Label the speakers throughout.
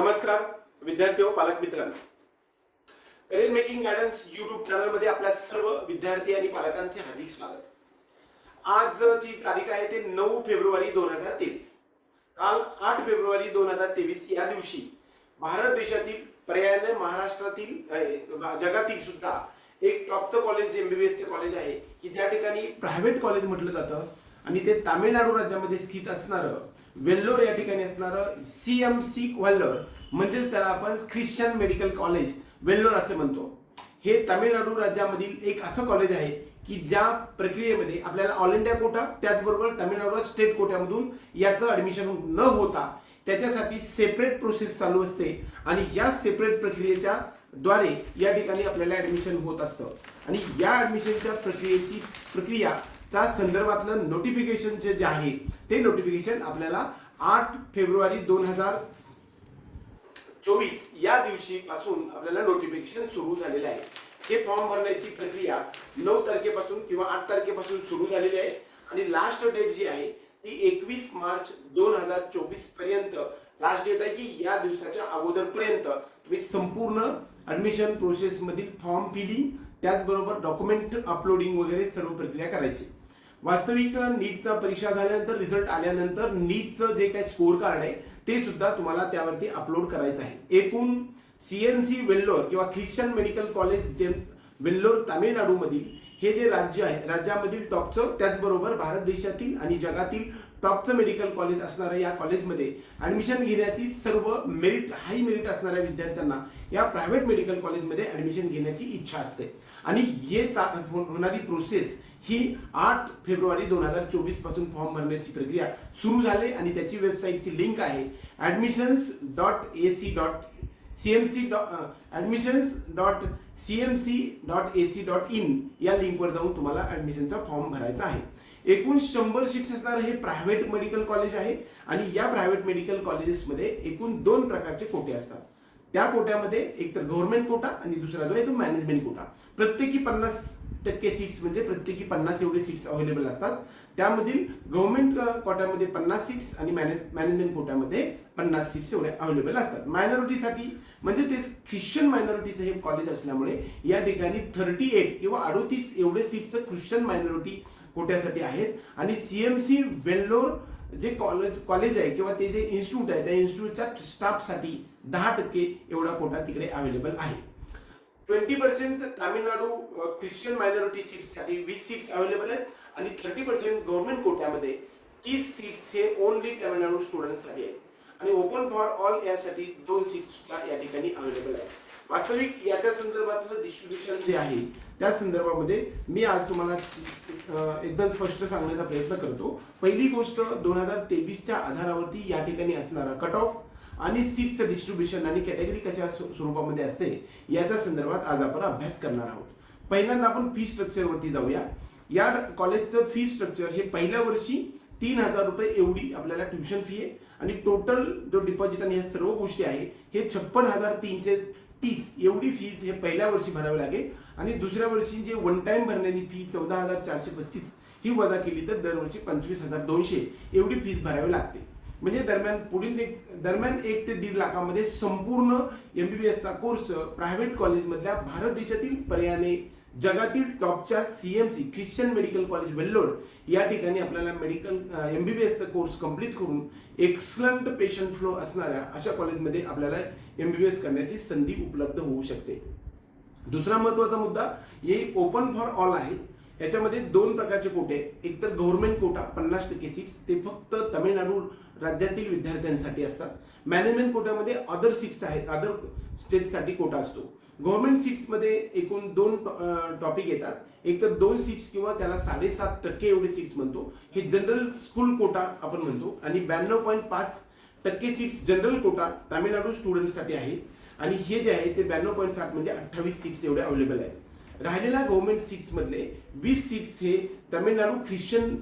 Speaker 1: नमस्कार विद्यार्थी हो पालक मित्रांनो. करिअर मेकिंग गायडन्स युट्यूब चॅनलमध्ये आपल्या सर्व विद्यार्थी आणि पालकांचे हार्दिक स्वागत. आज जी तारीख आहे ते नऊ फेब्रुवारी दोन हजार तेवीस. काल आठ फेब्रुवारी दोन हजार तेवीस या दिवशी भारत देशातील पर्यायाने महाराष्ट्रातील जगातील सुद्धा एक टॉपचं कॉलेज एमबीबीएसचे कॉलेज आहे की ज्या ठिकाणी प्रायव्हेट कॉलेज म्हटलं जातं आणि ते तामिळनाडू राज्यामध्ये स्थित असणारं वेल्लोर या ठिकाणी असणारं सी एम सी वेल्लोर म्हणजेच त्याला आपण ख्रिश्चन मेडिकल कॉलेज वेल्लोर असे म्हणतो. हे तामिळनाडू राज्यामधील एक असं कॉलेज आहे की ज्या प्रक्रियेमध्ये आपल्याला ऑल इंडिया कोटा त्याचबरोबर तामिळनाडू स्टेट कोट्यामधून याचं ऍडमिशन न होता त्याच्यासाठी सेपरेट प्रोसेस चालू असते आणि या सेपरेट प्रक्रियेच्या द्वारे या ठिकाणी आपल्याला ऍडमिशन होत असतं. आणि या ऍडमिशनच्या प्रक्रियेची प्रक्रिया प्रक्रियाच्या संदर्भातलं नोटिफिकेशनचे जे आहे ते नोटिफिकेशन आपल्याला आठ फेब्रुवारी दोन हजार चोवीस या दिवशी पासून आपल्याला नोटिफिकेशन सुरू झालेलं आहे. हे फॉर्म भरण्याची प्रक्रिया नऊ तारखेपासून किंवा आठ तारखेपासून सुरू झालेली आहे. आणि लास्ट डेट जी आहे ती एकवीस मार्च दोन हजार चोवीसपर्यंत. लास्ट डेट आहे की या दिवसाच्या अगोदरपर्यंत. तुम्ही संपूर्ण ऍडमिशन प्रोसेस मधील फॉर्म फिलिंग त्याचबरोबर डॉक्युमेंट अपलोडिंग वगैरे सर्व प्रक्रिया करायची. वास्तविक नीटचा परीक्षा झाल्यानंतर रिझल्ट आल्यानंतर नीटचं जे काही स्कोर कार्ड आहे ते सुद्धा तुम्हाला त्यावरती अपलोड करायचं आहे. एकूण सीएनसी वेल्लोर किंवा ख्रिश्चन मेडिकल कॉलेज जे वेल्लोर तामिळनाडूमधील हे जे राज्य आहे राज्यामधील टॉपचं त्याचबरोबर भारत देशातील आणि जगातील टॉपचं मेडिकल कॉलेज असणाऱ्या या कॉलेजमध्ये ॲडमिशन घेण्याची सर्व मेरिट हाय मेरिट असणाऱ्या विद्यार्थ्यांना या प्रायव्हेट मेडिकल कॉलेजमध्ये ॲडमिशन घेण्याची इच्छा असते. आणि हे चा- हो- होणारी प्रोसेस ही आठ फेब्रुवारी दोन हजार चोवीसपासून फॉर्म भरण्याची प्रक्रिया सुरू झाली आणि त्याची वेबसाईटची लिंक आहे. Admissions dot A C dot C M C dot admissions dot C M C dot A C dot in या लिंकवर जाऊन तुम्हाला ॲडमिशनचा फॉर्म भरायचा आहे. एकूण शंभर सीट्स असणारं हे प्रायव्हेट मेडिकल कॉलेज आहे आणि या प्रायव्हेट मेडिकल कॉलेजेसमध्ये एकूण दोन प्रकारचे कोटे असतात. त्या कोट्यामध्ये एक तर गव्हर्नमेंट कोटा आणि दुसरा जो आहे तो मॅनेजमेंट कोटा. प्रत्येकी पन्नास टक्के सीट्स म्हणजे प्रत्येकी पन्नास एवढे सीट्स अवेलेबल असतात. त्यामधील गव्हर्नमेंट कोट्यामध्ये पन्नास सीट्स आणि मॅनेजमेंट कोट्यामध्ये पन्नास सीट्स एवढे अवेलेबल असतात. मायनॉरिटीसाठी म्हणजे ते ख्रिश्चन मायनॉरिटीचं हे कॉलेज असल्यामुळे या ठिकाणी थर्टी एट किंवा अडोतीस एवढे सीट्स ख्रिश्चन मायनॉरिटी कोट्यासाठी आहेत. आणि सीएमसी वेल्लोर जे कॉलेज कॉलेज आहे किंवा ते जे इन्स्टिट्यूट आहे त्या इन्स्टिट्यूटच्या स्टाफसाठी दहा टक्के एवढा कोटा तिकडे अवेलेबल आहे. Twenty percent Tamil Nadu Christian minority सीट्ससाठी वीस सीट्स अवेलेबल आहेत आणि थर्टी पर्सेंट गव्हर्नमेंट कोट्यामध्ये तीस सीट्स हे ओनली तामिळनाडू स्टुडंटसाठी आहेत. आणि ओपन फॉर ऑल यासाठी दोन सीट्स सुद्धा या ठिकाणी अवेलेबल आहेत. वास्तविक याच्या संदर्भातलं डिस्ट्रीब्युशन जे आहे त्या संदर्भामध्ये मी आज तुम्हाला एकदम स्पष्ट सांगण्याचा प्रयत्न करतो. पहिली गोष्ट दोन हजार तेवीसच्या आधारावरती या ठिकाणी असणारा कट ऑफ आणि सीट्सचं डिस्ट्रीब्युशन आणि कॅटेगरी कशा स्वरूपामध्ये असते याच्या संदर्भात आज आपण अभ्यास करणार आहोत. पहिल्यांदा आपण फी स्ट्रक्चरवरती जाऊया. या कॉलेजचं फी स्ट्रक्चर हे पहिल्या वर्षी तीन हजार रुपये एवढी आपल्याला ट्युशन फी आहे आणि टोटल जो डिपॉझिट आणि ह्या सर्व गोष्टी आहे हे छप्पन हजार तीनशे तीस एवढी फीज हे पहिल्या वर्षी भरावी लागेल. आणि दुसऱ्या वर्षी जे वन टाइम भरण्याची फी चौदा हजार चारशे पस्तीस ही वजा केली तर दरवर्षी पंचवीस हजार दोनशे एवढी फीज भरावी लागते. म्हणजे दरम्यान पुढील एक दरम्यान एक ते दीड लाखामध्ये संपूर्ण एम बी बी एसचा कोर्स प्रायव्हेट कॉलेजमधल्या भारत देशातील पर्यायाने जगातील टॉपच्या C M C Christian medical college Vellore या ठिकाणी आपल्याला मेडिकल एम बी बी एसचा कोर्स कंप्लीट करून एक्सलंट पेशंट फ्लो असणाऱ्या अशा कॉलेजमध्ये आपल्याला एम बी बी एस करण्याची संधी उपलब्ध होऊ शकते. दुसरा महत्त्वाचा मुद्दा हे ओपन फॉर ऑल आहे. याच्यामध्ये दोन प्रकारचे कोटे एक तर गव्हर्नमेंट कोटा पन्नास टक्के सीट्स ते फक्त तामिळनाडू राज्यातील विद्यार्थ्यांसाठी असतात. मॅनेजमेंट कोट्यामध्ये अदर सीट्स आहेत अदर स्टेटसाठी कोटा असतो. गव्हर्नमेंट सीट्समध्ये एकूण दोन टॉपिक येतात. एक तर दोन सीट्स किंवा त्याला साडेसात टक्के एवढे सीट्स म्हणतो. हे जनरल स्कूल कोटा आपण म्हणतो. आणि ब्याण्णव पॉईंट पाच टक्के सीट्स जनरल कोटा तामिळनाडू स्टुडंटसाठी आहे. आणि हे जे आहे ते ब्याण्णव पॉईंट साठ म्हणजे अठ्ठावीस सीट्स एवढे अवेलेबल आहेत. राहिलेल्या गव्हर्नमेंट सीट्स मधले वीस सीट्स हे तामिळनाडू ख्रिश्चन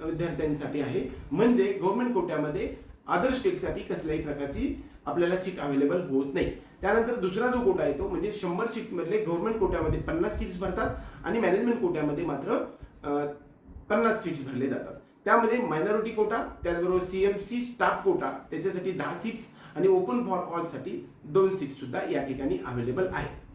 Speaker 1: विद्यार्थ्यांसाठी आहे. म्हणजे गव्हर्नमेंट कोट्यामध्ये अदर स्टेटसाठी कसल्याही प्रकारची आपल्याला सीट अवेलेबल होत नाही. त्यानंतर दुसरा जो कोटा आहे तो म्हणजे शंभर सीटमधले गव्हर्नमेंट कोट्यामध्ये पन्नास सीट्स भरतात आणि मॅनेजमेंट कोट्यामध्ये मात्र पन्नास सीट्स भरले जातात. त्यामध्ये मायनॉरिटी कोटा त्याचबरोबर C M C staff quota त्याच्यासाठी दहा सीट्स आणि ओपन फॉर ऑलसाठी दोन सीट्स सुद्धा या ठिकाणी अवेलेबल आहेत.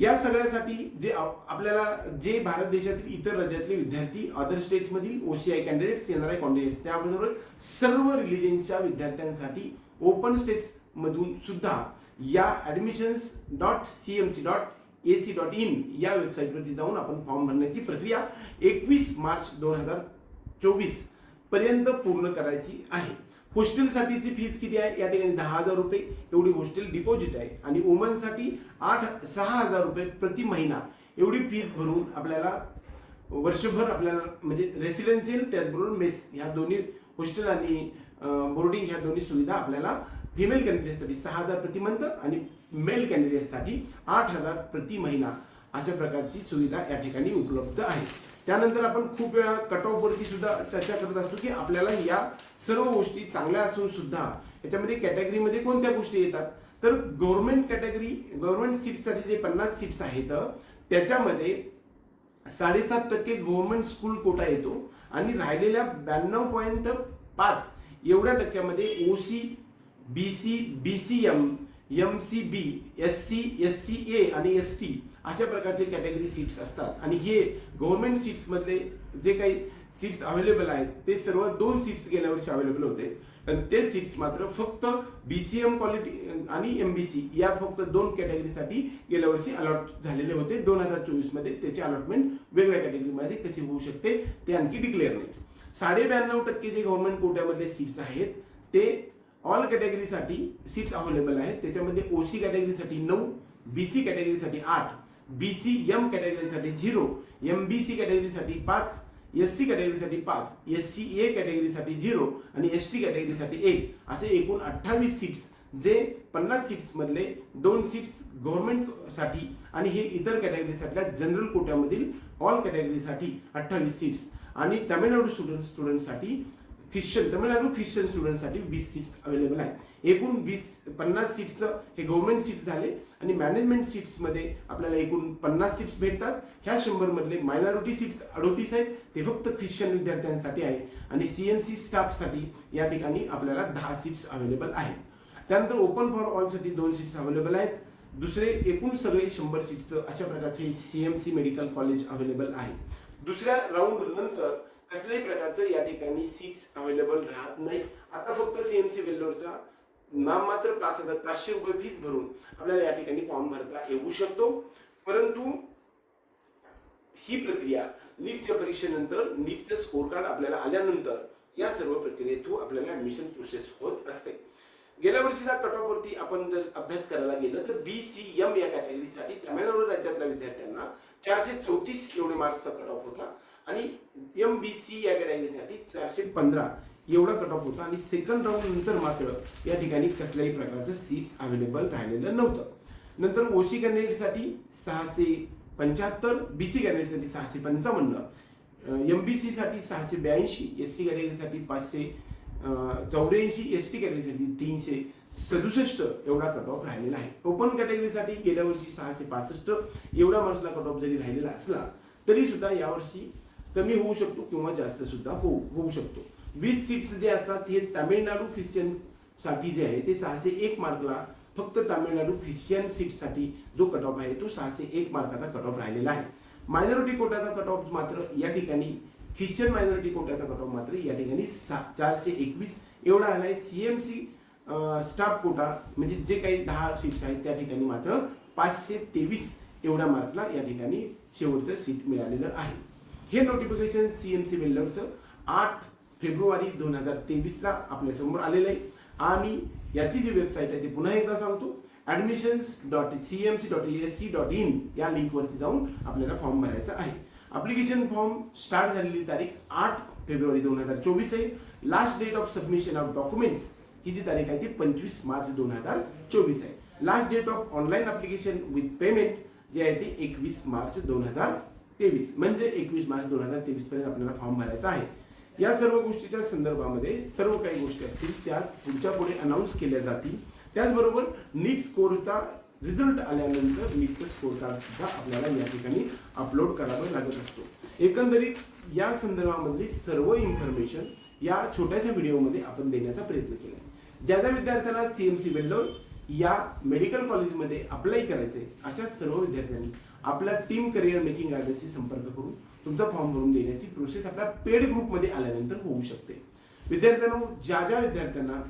Speaker 1: या सगळ्यासाठी जे आप- आपल्याला जे भारत देशातील इतर राज्यातले विद्यार्थी अदर स्टेट्समधील ओसीआय कॅन्डिडेट्स येणार आय कॅन्डिडेट्स त्याबरोबर सर्व रिलिजनच्या विद्यार्थ्यांसाठी ओपन स्टेट्स मधून सुद्धा या admissions dot C M C dot A C dot in या वेबसाईटवरती जाऊन आपण फॉर्म भरण्याची प्रक्रिया एकवीस मार्च दोन हजार चोवीसपर्यंत पूर्ण करायची आहे. हॉस्टेलसाठीची फीस किती आहे? या ठिकाणी दहा हजार रुपये. एवढी हॉस्टेल डिपॉझिट आहे. आणि वुमनसाठी आठ सहा हजार रुपये प्रति महिना. एवढी फीस भरून आपल्याला वर्षभर आपल्याला म्हणजे रेसिडेन्शियल त्याचबरोबर मेस ह्या दोन्ही हॉस्टेल आणि बोर्डिंग ह्या दोन्ही सुविधा आपल्याला फिमेल कॅन्डिडेटसाठी सहा हजार प्रति मंथ आणि मेल कॅन्डिडेटसाठी आठ हजार प्रति महिना अशा प्रकारची सुविधा या ठिकाणी उपलब्ध आहे. त्यानंतर आपण खूप वेळा कट ऑफ वरती सुद्धा चर्चा करत असतो की आपल्याला या सर्व गोष्टी चांगल्या असून सुद्धा याच्यामध्ये कॅटेगरीमध्ये कोणत्या गोष्टी येतात? तर गव्हर्नमेंट कॅटेगरी गव्हर्नमेंट सीटसाठी जे पन्नास सीट्स आहेत त्याच्यामध्ये साडेसात टक्के गव्हर्नमेंट स्कूल कोटा येतो आणि राहिलेल्या ब्याण्णव पॉईंट पाच एवढ्या टक्क्यामध्ये OC B C B C M M C B S C S C A आणि एस टी अशा प्रकारचे कॅटेगरी सीट्स असतात. आणि हे गव्हर्नमेंट सीट्समधले जे काही सीट्स अवेलेबल आहेत ते सर्व दोन सीट्स गेल्या वर्षी अवेलेबल होते. पण ते सीट्स मात्र फक्त बी सी एम क्वालिटी आणि एम बी सी या फक्त दोन कॅटेगरीसाठी गेल्या वर्षी अलॉट झालेले होते. दोन हजार चोवीसमध्ये त्याचे त्याची अलॉटमेंट वेगळ्या कॅटेगरीमध्ये कशी होऊ शकते ते आणखी डिक्लेअर नाही. साडे ब्याण्णव टक्के जे गव्हर्नमेंट कोट्यामधले सीट्स आहेत ते ऑल कॅटेगरीसाठी सीट्स अव्हेलेबल आहेत. त्याच्यामध्ये ओसी कॅटेगरीसाठी नऊ बी सी कॅटेगरीसाठी आठ बी सी एम कॅटेगरीसाठी झिरो एम बी सी कॅटेगरीसाठी पाच एस सी कॅटेगरीसाठी पाच एस सी ए कॅटेगरीसाठी झिरो आणि एस टी कॅटेगरीसाठी एक. असे एकूण अठ्ठावीस सीट्स जे पन्नास सीट्समधले दोन सीट्स गव्हर्नमेंटसाठी आणि हे इतर कॅटेगरीसाठी जनरल कोट्यामधील ऑल कॅटेगरीसाठी अठ्ठावीस सीट्स आणि तामिळनाडू स्टुडंट स्टुडंटसाठी ख्रिश्चन तमिळनाडू ख्रिश्चन स्टुडंटसाठी वीस सीट्स अवेलेबल आहेत एकूण वीस पन्नास सीट्स हे गव्हर्नमेंट सीट्स झाले आणि मॅनेजमेंट सीट्समध्ये आपल्याला एकूण पन्नास सीट्स भेटतात ह्या शंभर मधले मायनॉरिटी सीट्स अडोतीस आहेत ते फक्त ख्रिश्चन विद्यार्थ्यांसाठी आहे आणि सीएमसी स्टाफसाठी या ठिकाणी आपल्याला दहा सीट्स अवेलेबल आहेत त्यानंतर ओपन फॉर ऑलसाठी दोन सीट्स अवेलेबल आहेत दुसरे एकूण सगळे शंभर सीट्स अशा प्रकारचे सीएमसी मेडिकल कॉलेज अवेलेबल आहे दुसऱ्या राऊंड नंतर कसल्याही प्रकारचं या ठिकाणी सीट्स अवेलेबल राहत नाही. आता फक्त सीएमसी वेल्लोरचा नाममात्र पाच हजार पाचशे रुपये फीस भरून आपल्याला या ठिकाणी फॉर्म भरता येऊ शकतो. परंतु ही प्रक्रिया नीटच्या परीक्षेनंतर नीटचं स्कोर कार्ड आपल्याला आल्यानंतर या सर्व प्रक्रिये थ्रू आपल्याला ऍडमिशन प्रोसेस होत असते. गेल्या वर्षीचा कट ऑफ वरती आपण जर अभ्यास करायला गेलं तर बी सी एम या कॅटेगरीसाठी तामिळनाडू राज्यातल्या विद्यार्थ्यांना चारशे चौतीस एवढे मार्क्सचा कट ऑफ होता. आणि एम बी सी या कॅटेगरीसाठी चारशे पंधरा एवढा कट ऑफ होता. आणि सेकंड राऊंड नंतर मात्र या ठिकाणी कसल्याही प्रकारचं सीट्स अवेलेबल राहिलेलं नव्हतं. नंतर ओसी कॅन्डिडेटसाठी सहाशे पंच्याहत्तर बी सी कॅन्डिडेटसाठी सहाशे पंचावन्न एम बी सी साठी सहाशे ब्याऐंशी एस सी कॅटेगरीसाठी पाचशे चौऱ्याऐंशी एस टी कॅटेगरीसाठी तीनशे सदुसष्ट एवढा कट ऑफ राहिलेला आहे. ओपन कॅटेगरीसाठी गेल्या वर्षी सहाशे पासष्ट एवढा मार्क्सला कट ऑफ जरी राहिलेला असला तरी सुद्धा यावर्षी कमी होऊ शकतो किंवा जास्त सुद्धा होऊ होऊ शकतो. वीस सीट्स जे असतात हे तामिळनाडू ख्रिश्चनसाठी जे आहे ते सहाशे एक मार्कला फक्त तामिळनाडू ख्रिश्चन सीटसाठी जो कट ऑफ आहे तो सहाशे एक मार्काचा कट ऑफ राहिलेला आहे. मायनॉरिटी कोटाचा कट ऑफ मात्र या ठिकाणी ख्रिश्चन मायनॉरिटी कोट्याचा कट ऑफ मात्र या ठिकाणी सा चारशे एकवीस. एवढा राहिला आहे C M C staff quota म्हणजे जे काही दहा सीट्स आहेत त्या ठिकाणी मात्र पाचशे तेवीस एवढ्या मार्क्सला या ठिकाणी शेवटचं सीट मिळालेलं आहे. हे नोटिफिकेशन सीएमसी बिल्डरचं आठ फेब्रुवारी दोन हजार तेवीसला आपल्यासमोर आलेलं आहे. आणि याची जी वेबसाईट आहे ती पुन्हा एकदा सांगतो. Admissions dot C M C dot S C dot in या लिंकवरती जाऊन आपल्याला फॉर्म भरायचा आहे. अप्लिकेशन फॉर्म स्टार्ट झालेली तारीख आठ फेब्रुवारी दोन हजार चोवीस आहे. Last date of submission of documents ही जी तारीख आहे ती? पंचवीस मार्च दोन हजार चोवीस आहे. Last date of online application with payment जे आहे ते एकवीस मार्च दोन हजार तेवीस. म्हणजे एकवीस मार्च दोन हजार तेवीस पर्यंत आपल्याला फॉर्म भरायचा आहे. या सर्व गोष्टीच्या संदर्भामध्ये सर्व काही गोष्टी असतील त्या पुढच्या पुढे अनाऊन्स केल्या जातील. त्याचबरोबर नीट स्कोरचा रिझल्ट आल्यानंतर नीटचं स्कोर कार्ड सुद्धा आपल्याला या ठिकाणी अपलोड करावं लागत असतो. एकंदरीत या संदर्भामधली सर्व इन्फॉर्मेशन या छोट्याशा व्हिडिओमध्ये आपण देण्याचा प्रयत्न केला ज्या ज्या विद्यार्थ्यांना सी वेल्लोर या मेडिकल कॉलेजमध्ये अप्लाय करायचे अशा सर्व विद्यार्थ्यांनी आपल्या टीम करिअर मेकिंग गायडन्सशी संपर्क करून तुमचा फॉर्म भरून देण्याची प्रोसेस आपल्या पेड ग्रुपमध्ये आल्यानंतर होऊ शकते. विद्यार्थ्यांना ज्या ज्या विद्यार्थ्यांना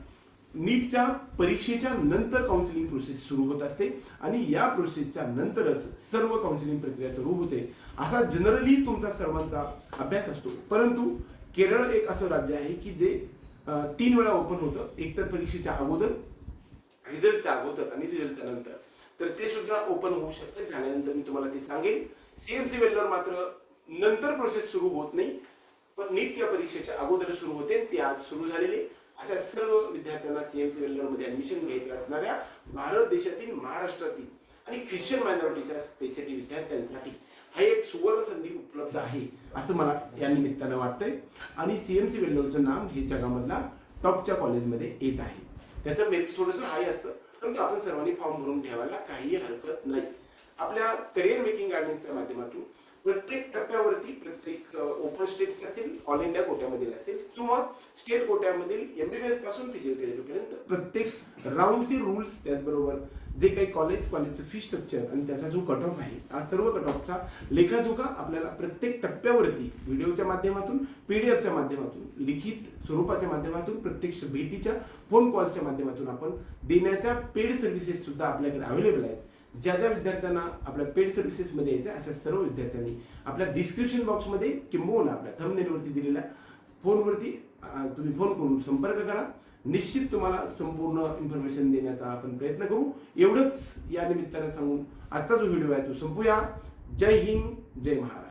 Speaker 1: नीटच्या परीक्षेच्या नंतर काउन्सिलिंग प्रोसेस सुरू होत असते आणि या प्रोसेसच्या नंतरच सर्व काउन्सिलिंग प्रक्रिया सुरू होते असा जनरली तुमचा सर्वांचा अभ्यास असतो. परंतु केरळ एक असं राज्य आहे की जे तीन वेळा ओपन होतं एक तर परीक्षेच्या अगोदर रिझल्टच्या अगोदर आणि रिझल्टच्या नंतर. तर ते सुद्धा ओपन होऊ शकतं. झाल्यानंतर मी तुम्हाला ते सांगेन. सीएमसी वेल्लर मात्र नंतर प्रोसेस सुरू होत नाही. पण नीटच्या परीक्षेच्या अगोदर सुरू होते. ते आज सुरू झालेले. अशा सर्व विद्यार्थ्यांना सीएमसी वेल्लरमध्ये ऍडमिशन घ्यायचं असणाऱ्या भारत देशातील महाराष्ट्रातील आणि ख्रिश्चन मायनॉरिटीच्या स्पेशली विद्यार्थ्यांसाठी हा एक सुवर्ण संधी उपलब्ध आहे असं मला या निमित्तानं वाटतंय. आणि सीएमसी वेल्लोरचं नाम हे जगामधला टॉपच्या कॉलेजमध्ये येत आहे. त्याचं मेरिट थोडंसं हाय असतं. परंतु आपण सर्वांनी फॉर्म भरून ठेवायला काहीही हरकत नाही. आपल्या करिअर मेकिंग गार्डन्सच्या माध्यमातून प्रत्येक टप्प्यावरती स्टेट्स असेल ऑल इंडिया कोट्यामधील असेल किंवा स्टेट कोट्यामधील एमबीबीएसपासून फिजिओथेरपीपर्यंत प्रत्येक राऊंडचे रूल्स त्याचबरोबर जे काही कॉलेज कॉलेजचं फी स्ट्रक्चर आणि त्याचा जो कट ऑफ आहे हा सर्व कट ऑफचा लेखाजोखा आपल्याला प्रत्येक टप्प्यावरती व्हिडिओच्या माध्यमातून पीडीएफच्या माध्यमातून लिखित स्वरूपाच्या माध्यमातून प्रत्यक्ष भेटीच्या फोन कॉलच्या माध्यमातून आपण देण्याच्या पेड सर्व्हिसेस सुद्धा आपल्याकडे अवेलेबल आहेत. ज्या ज्या विद्यार्थ्यांना आपल्या पेड सर्व्हिसेसमध्ये यायचं अशा सर्व विद्यार्थ्यांनी आपल्या डिस्क्रिप्शन बॉक्समध्ये किंबहुना आपल्या थंबनेलवरती दिलेल्या फोनवरती तुम्ही फोन करून संपर्क करा. निश्चित तुम्हाला संपूर्ण इन्फॉर्मेशन देण्याचा आपण प्रयत्न करू. एवढंच या निमित्तानं सांगून आजचा जो व्हिडिओ आहे तो संपूया. जय हिंद जय महाराष्ट्र.